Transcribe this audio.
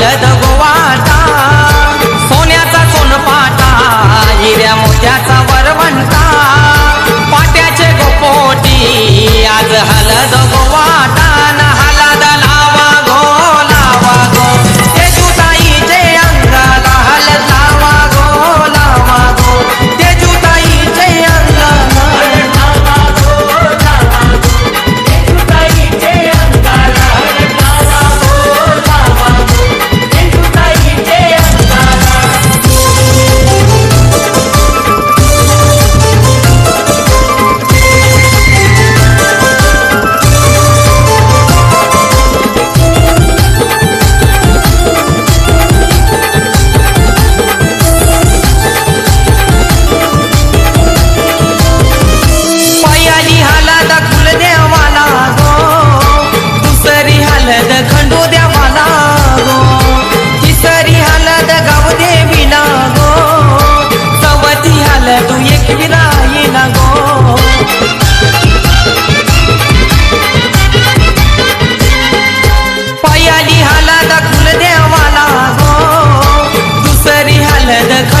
जलद गोवाचा. सोन्याचा सोनपाटा हिऱ्या मोत्याचा वरवंटा. पाट्याचे गोपोटी आज हलद দেখা